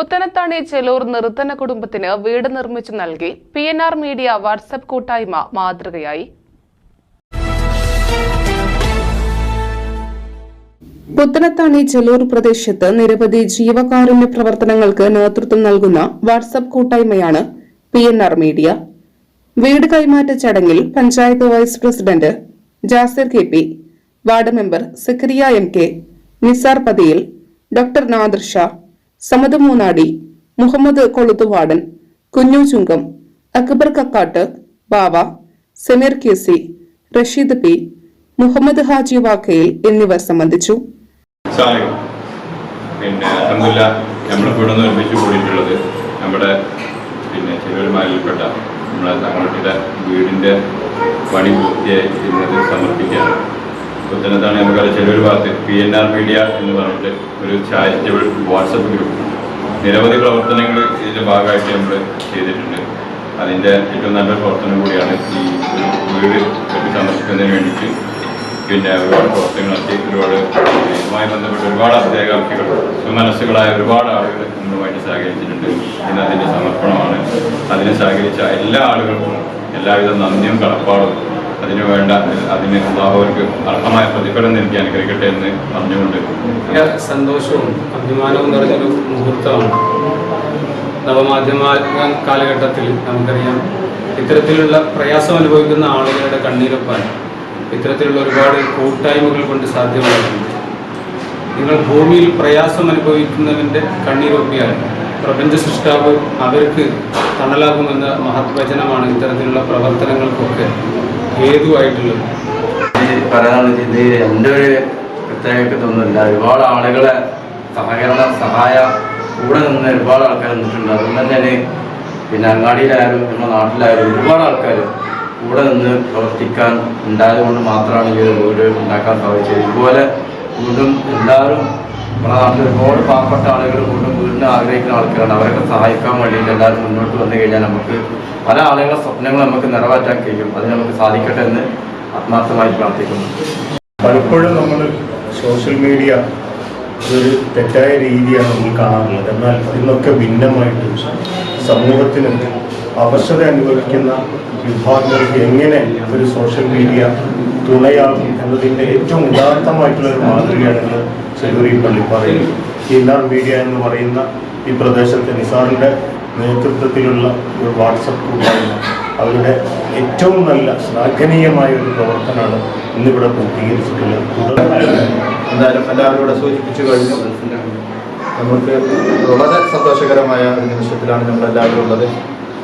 പുത്തനത്താണി ചെലൂർ നിർധന കുടുംബത്തിന് വീട് നിർമ്മിച്ചു നൽകി P N R media WhatsApp കൂട്ടായ്മ മാതൃകയായി. പുത്തനത്താണി ചെലൂർ പ്രദേശത്ത് നിരവധി ജീവകാരുണ്യ പ്രവർത്തനങ്ങൾക്ക് നേതൃത്വം നൽകുന്ന വാട്സപ്പ് കൂട്ടായ്മയാണ് പി എൻ ആർ മീഡിയ. വീട് കൈമാറ്റ ചടങ്ങിൽ panchayat vice president Jasir K P ward member Zakariya M K Nisar Pathiyil doctor Nadar Shah Samad Moonnadi Muhammad Koluthuvadan Kunju Chungam Akbar Kakkattu Bava Sameer K C Rasheed P Muhammad Haji Vakkayil എന്നിവർ സംബന്ധിച്ചു. പിന്നെ അഹമ്മദില്ല നമ്മുടെ പിന്നെ തങ്ങളുടെ വീടിന്റെ പണി പൂർത്തിയായി ഇന്നത് സമർപ്പിക്കുകയാണ്. പുത്തനത്താണ് നമുക്കത് ചെറിയൊരു ഭാഗത്ത് പി എൻ ആർ മീഡിയ എന്ന് പറഞ്ഞിട്ട് ഒരു ചാരിറ്റബിൾ വാട്സപ്പ് ഗ്രൂപ്പ് നിരവധി പ്രവർത്തനങ്ങൾ ഇതിന്റെ ഭാഗമായിട്ട് നമ്മൾ ചെയ്തിട്ടുണ്ട്. അതിന്റെ ഏറ്റവും നല്ല പ്രവർത്തനം കൂടിയാണ് ഈ വീട് കെട്ടി സമർപ്പിക്കുന്നതിന് വേണ്ടിയിട്ട്. പിന്നെ ഒരുപാട് പ്രവർത്തനങ്ങളൊക്കെ ഒരുപാട് ഇതുമായി ബന്ധപ്പെട്ട് ഒരുപാട് അഭ്യകാംക്ഷികൾ സുമനസ്സുകളായ ഒരുപാട് ആളുകൾ നമ്മളുമായിട്ട് സഹകരിച്ചിട്ടുണ്ട്. ഇന്ന് അതിന്റെ സമർപ്പണമാണ്. അതിനെ സഹകരിച്ച എല്ലാ ആളുകൾക്കും എല്ലാവിധ നന്ദിയും കടപ്പാടും അതിനു വേണ്ട അതിന് അള്ളാഹുവർക്ക് അർഹമായ പ്രതിഫലം നൽകി അനുഗ്രഹിക്കട്ടെ എന്ന് പറഞ്ഞുകൊണ്ട്. സന്തോഷവും അഭിമാനവും നിറഞ്ഞൊരു മുഹൂർത്തമാണ്. നവമാധ്യമ കാലഘട്ടത്തിൽ നമുക്കറിയാം ഇത്തരത്തിലുള്ള പ്രയാസം അനുഭവിക്കുന്ന ആളുകളുടെ കണ്ണീരൊപ്പാൻ ഇത്തരത്തിലുള്ള ഒരുപാട് കൂട്ടായ്മകൾ കൊണ്ട് സാധ്യമാകുന്നുണ്ട് നിങ്ങൾ ഭൂമിയിൽ പ്രയാസം അനുഭവിക്കുന്നവന്റെ കണ്ണീരൊപ്പിയാൽ പ്രപഞ്ച സൃഷ്ടാവ് അവർക്ക് തണലാകുമെന്ന മഹത്വചനമാണ് ഇത്തരത്തിലുള്ള പ്രവർത്തനങ്ങൾക്കൊക്കെ ഹേതുവായിട്ടുള്ളത്. പറയാനുള്ള ഇത് എന്റെ ഒരു പ്രത്യേകതൊന്നുമില്ല ഒരുപാട് ആളുകളെ സഹകരണ സഹായ കൂടെ നിന്ന് ഒരുപാട് ആൾക്കാർ നിന്നിട്ടുണ്ട് അതുകൊണ്ട് തന്നെ പിന്നെ അങ്ങാടിയിലായാലും നമ്മുടെ നാട്ടിലായാലും ഒരുപാട് ആൾക്കാർ കൂടെ നിന്ന് പ്രവർത്തിക്കാൻ ഉണ്ടായതുകൊണ്ട് മാത്രമാണ് ഈ ഒരു വീട് ഉണ്ടാക്കാൻ സാധിച്ചത്. ഇതുപോലെ വീണ്ടും എല്ലാവരും നമ്മുടെ നാട്ടിൽ ഒരുപാട് പാവപ്പെട്ട ആളുകൾ കൊണ്ടും വീടിന് ആഗ്രഹിക്കുന്ന ആൾക്കാരാണ്. അവരൊക്കെ സഹായിക്കാൻ വേണ്ടിയിട്ട് എല്ലാവരും മുന്നോട്ട് വന്നു കഴിഞ്ഞാൽ നമുക്ക് പല ആളുകളുടെ സ്വപ്നങ്ങൾ നമുക്ക് നിറവേറ്റാൻ കഴിയും. അത് നമുക്ക് സാധിക്കട്ടെ എന്ന് ആത്മാർത്ഥമായി പ്രാർത്ഥിക്കുന്നു. പലപ്പോഴും നമ്മൾ സോഷ്യൽ മീഡിയ ഒരു തെറ്റായ രീതിയാണ് നമ്മൾ കാണാറുള്ളത്. എന്നാൽ ഇതിനൊക്കെ ഭിന്നമായിട്ട് സമൂഹത്തിന് അവശത അനുഭവിക്കുന്ന വിഭാഗങ്ങൾക്ക് എങ്ങനെ ഒരു സോഷ്യൽ മീഡിയ തുണയാകും എന്നതിന്റെ ഏറ്റവും ഉദാത്തമായിട്ടുള്ള ഒരു മാതൃകയാണ് ഇന്ന് ചെലൂരി പള്ളിപ്പാറയിൽ കില്ലാർ മീഡിയ എന്ന് പറയുന്ന ഈ പ്രദേശത്തെ നിസാറിന്റെ നേതൃത്വത്തിലുള്ള ഒരു വാട്സപ്പ് കൂട്ടായ്മ അവരുടെ ഏറ്റവും നല്ല ശ്ലാഘനീയമായ ഒരു പ്രവർത്തനമാണ് ഇന്നിവിടെ പൂർത്തീകരിച്ചിട്ടുള്ളത്. എന്തായാലും എല്ലാവരും ഇവിടെ സൂചിപ്പിച്ചു കഴിഞ്ഞു. നമുക്ക് വളരെ സന്തോഷകരമായ ഒരു നിമിഷത്തിലാണ് നമ്മളെല്ലാവരും ഉള്ളത്.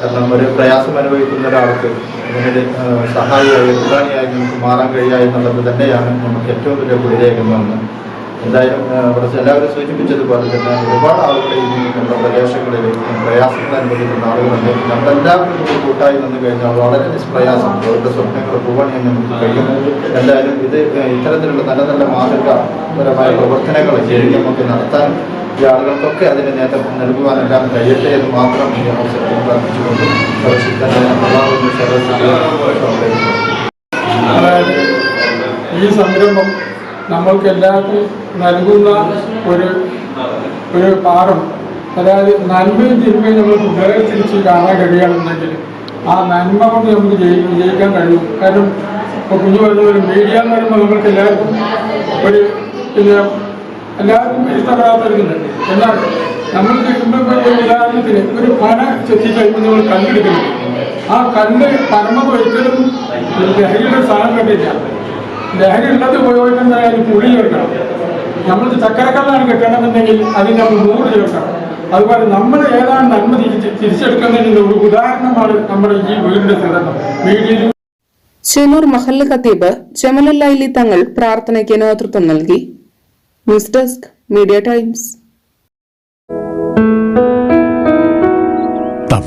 കാരണം ഒരു പ്രയാസം അനുഭവിക്കുന്ന ഒരാൾക്ക് ഇതിനൊരു ഏഹ്, സഹായിയായി ഉദാനിയായി നമുക്ക് മാറാൻ കഴിയുക എന്നുള്ളത് തന്നെയാണ് നമുക്ക് ഏറ്റവും വലിയ കുടിരേഖമെന്ന് എന്തായാലും ഇവിടെ എല്ലാവരും സൂചിപ്പിച്ചതുപോലെ തന്നെ ഒരുപാട് ആളുകളെ നമ്മുടെ പ്രദേശങ്ങളിൽ പ്രയാസങ്ങൾ അനുഭവിക്കുന്ന ആളുകളുണ്ട്. നമ്മളെല്ലാവരും കൂട്ടായി നിന്ന് കഴിഞ്ഞാൽ വളരെ നിഷ്പ്രയാസം. അവരുടെ സ്വപ്നങ്ങൾ പൂവണിയാൻ നമുക്ക് കഴിയും. എന്തായാലും ഇത് ഇത്തരത്തിലുള്ള നല്ല നല്ല മാതൃകാപരമായ പ്രവർത്തനങ്ങൾ ശരി നമുക്ക് നടത്താൻ ആളുകൾക്കൊക്കെ അതിന് നേതൃത്വം നൽകുവാനെല്ലാം കഴിയട്ടെ എന്ന് മാത്രം ഈ അവസരത്തിൽ പ്രാർത്ഥിച്ചുകൊണ്ട് അതായത് ഈ സംരംഭം നമ്മൾക്ക് എല്ലാവർക്കും നൽകുന്ന ഒരു ഒരു പാഠം. അതായത് നന്മയും തിന്മയും നമ്മൾ വേർതിരിച്ച് കാണാൻ കഴിയുകയാണെന്നുണ്ടെങ്കിൽ ആ നന്മ കൊണ്ട് നമുക്ക് ജയി ജയിക്കാൻ കഴിയും. കാരണം ഇപ്പോൾ കുഞ്ഞു പറഞ്ഞ ഒരു മീഡിയ എന്ന് പറയുമ്പോൾ നമ്മൾക്ക് എല്ലാവർക്കും ഒരു പിന്നെ എല്ലാവർക്കും ഇഷ്ടപ്പെടാത്തവരുന്നുണ്ട് എന്നാൽ നമ്മൾ കിട്ടുമ്പോൾ ഉദാഹരണത്തിന് ഒരു പന ചെത്തി കഴിയുമ്പോൾ നമ്മൾ കണ്ടെടുക്കുന്നു ആ കണ്ണ് പരമത് ഒരിക്കലും ലഹരിയുടെ സാധനം കണ്ടില്ല. ലഹരി ഉള്ളത് ഉപയോഗിക്കുന്നതായാലും പുളി ചേർക്കണം നമ്മൾ ചക്കരക്കല്ലാണ് കിട്ടണമെന്നുണ്ടെങ്കിൽ അതിന് നമ്മൾ നൂറ് ചേർക്കണം അതുപോലെ നമ്മൾ ഏതാണ് നന്മ തിരിച്ച് തിരിച്ചെടുക്കുന്നതിന്റെ ഒരു ഉദാഹരണമാണ് നമ്മുടെ ഈ വീടിന്റെ സിദ്ധാന്തം വീടിന് ചെന്നൂർ മഹല്ല ഖത്തീബ് ജമലുല്ലൈലി തങ്ങൾ പ്രാർത്ഥനയ്ക്ക് നേതൃത്വം നൽകി. News desk media times.